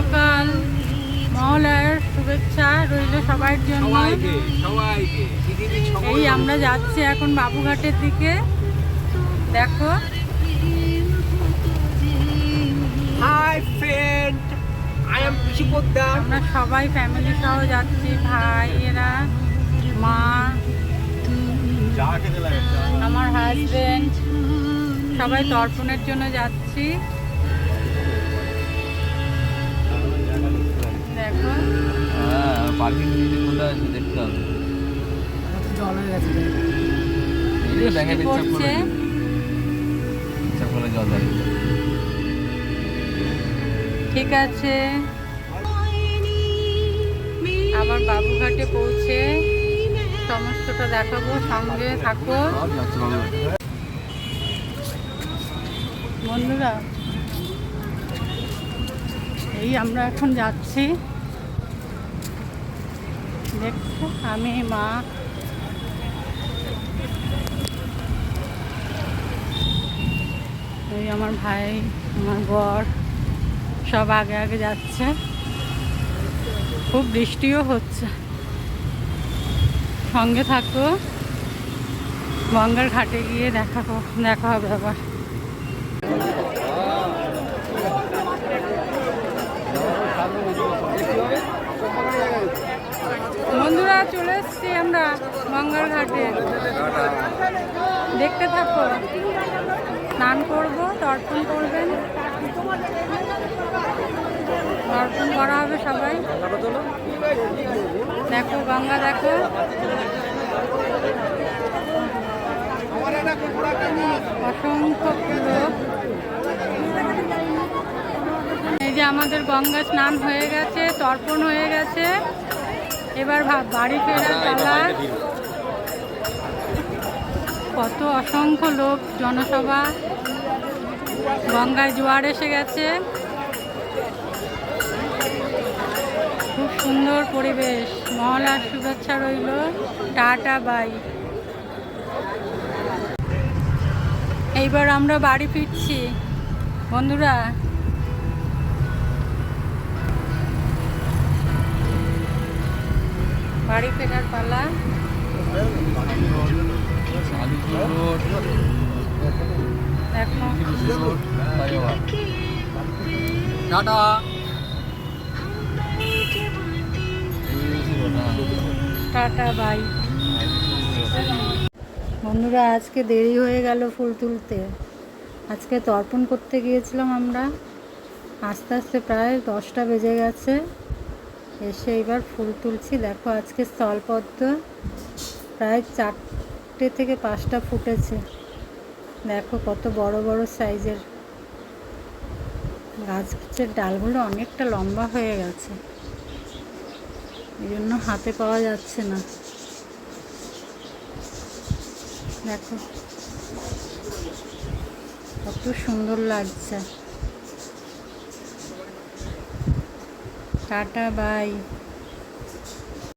সকাল। মহলার শুভেচ্ছা রইল সবার জন্য। এই আমরা যাচ্ছি এখন বাবুঘাটের দিকে। দেখো। হাই ফ্রেন্ড আই এম আমরা সবাই ফ্যামিলি সহ যাচ্ছি ভাইয়েরা মা আমার হাজবেন্ড সবাই তর্পণের জন্য যাচ্ছি। কোথায় আছে দেখতে হবে। এই যে ব্যাঙে পেচ্ছাপ করে পেচ্ছাপ করে জল দাঁড়িয়ে ঠিক আছে। আবার বাবুঘাটে পৌঁছে সমস্তটা দেখাবো সঙ্গে থাকো। বন্ধুরা এই আমরা এখন যাচ্ছি। দেখছ? আমি, মা। এই আমার ভাই, আমার বর, সব আগে আগে যাচ্ছে। খুব বৃষ্টিও হচ্ছে। সঙ্গে থাকো। গঙ্গার ঘাটে গিয়ে দেখা দেখা হবে আবার। চলে এসছি আমরা গঙ্গার ঘাটে। দেখতে থাকো। স্নান করব দর্পণ করবেন। দর্পণ করা হবে সবাই। দেখো, গঙ্গা দেখো। অসংখ্য লোক। এই যে আমাদের গঙ্গা স্নান হয়ে গেছে, তর্পণ হয়ে গেছে। এবার ভাব বাড়ি ফেরার পালা। কত অসংখ্য লোক জনসভা গঙ্গায় জোয়ার এসে গেছে। খুব সুন্দর পরিবেশ। মহলার শুভেচ্ছা রইল। Tata bye. এইবার আমরা বাড়ি ফিরছি। বন্ধুরা বাড়ি ফেরার পালা। টাটা। Tata bye. বন্ধুরা আজকে দেরি হয়ে গেল ফুল তুলতে। আজকে তর্পণ করতে গিয়েছিলাম আমরা। আস্তে আস্তে প্রায় দশটা বেজে গেছে। এসে এবার ফুল তুলছি। দেখো আজকে স্থলপদ্ম প্রায় চারটে থেকে পাঁচটা ফুটেছে। দেখো কত বড় বড় সাইজের গাছের ডালগুলো অনেকটা লম্বা হয়ে গেছে। এই জন্য হাতে পাওয়া যাচ্ছে না। দেখো কত সুন্দর লাগছে। Tata bye.